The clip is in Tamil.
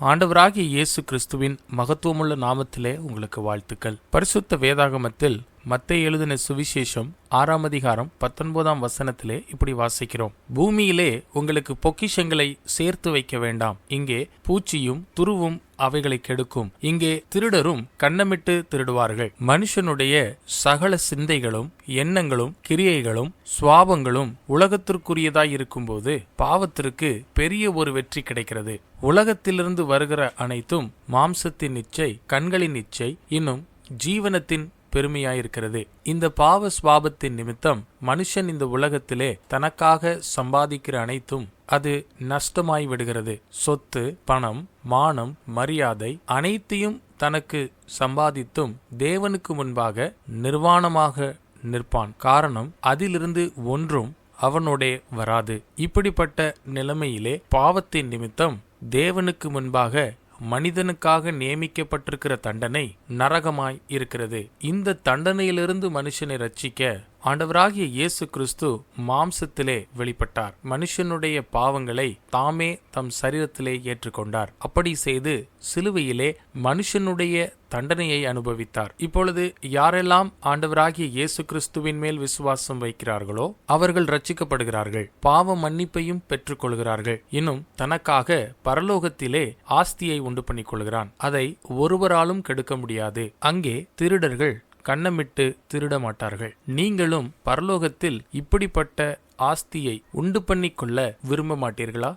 ஆண்டவராகிய இயேசு கிறிஸ்துவின் மகத்துவமுள்ள நாமத்திலே உங்களுக்கு வாழ்த்துக்கள். பரிசுத்த வேதாகமத்தில் மத்தை எழுதின சுவிசேஷம் ஆறாம் அதிகாரம் பத்தொன்பதாம் வசனத்திலே இப்படி வாசிக்கிறோம். பூமியிலே உங்களுக்கு பொக்கிஷங்களை சேர்த்து வைக்க வேண்டாம். இங்கே பூச்சியும் துருவும் அவைகளை கெடுக்கும். இங்கே திருடரும் கண்ணமிட்டு திருடுவார்கள். மனுஷனுடைய சகல சிந்தைகளும் எண்ணங்களும் கிரியைகளும் சுவாபங்களும் உலகத்திற்குரியதாய் இருக்கும்போது பாவத்திற்கு பெரிய ஒரு வெற்றி கிடைக்கிறது. உலகத்திலிருந்து வருகிற அனைத்தும் மாம்சத்தின் இச்சை கண்களின் இச்சை இன்னும் ஜீவனத்தின் பெருமையாயிருக்கிறது. இந்த பாவ சுவாபத்தின் நிமித்தம் மனுஷன் இந்த உலகத்திலே தனக்காக சம்பாதிக்கிற அனைத்தும் அது நஷ்டமாய் விடுகிறது சொத்து பணம் மானம் மரியாதை அனைத்தையும் தனக்கு சம்பாதித்தும் தேவனுக்கு முன்பாக நிர்வாணமாக நிற்பான். காரணம் அதிலிருந்து ஒன்றும் அவனோடே வராது. இப்படிப்பட்ட நிலைமையிலே பாவத்தின் நிமித்தம் தேவனுக்கு முன்பாக மனிதனுக்காக நியமிக்கப்பட்டிருக்கிற தண்டனை நரகமாய் இருக்கிறது. இந்த தண்டனையிலிருந்து மனுஷனை ரட்சிக்க ஆண்டவராகிய இயேசு கிறிஸ்து மாம்சத்திலே வெளிப்பட்டார். மனுஷனுடைய பாவங்களை தாமே தம் சரீரத்திலே ஏற்றுக்கொண்டார். அப்படி செய்து சிலுவையிலே மனுஷனுடைய தண்டனையை அனுபவித்தார். இப்பொழுது யாரெல்லாம் ஆண்டவராகிய இயேசு கிறிஸ்துவின் மேல் விசுவாசம் வைக்கிறார்களோ அவர்கள் ரட்சிக்கப்படுகிறார்கள் பாவ மன்னிப்பையும் பெற்றுக்கொள்கிறார்கள். இன்னும் தனக்காக பரலோகத்திலே ஆஸ்தியை உண்டு பண்ணிக் கொள்கிறான் அதை ஒருவராலும் கெடுக்க முடியாது. அங்கே திருடர்கள் கண்ணமிட்டு திருட மாட்டார்கள் நீங்களும் பரலோகத்தில் இப்படிப்பட்ட ஆஸ்தியை உண்டு பண்ணிக்கொள்ள விரும்ப மாட்டீர்களா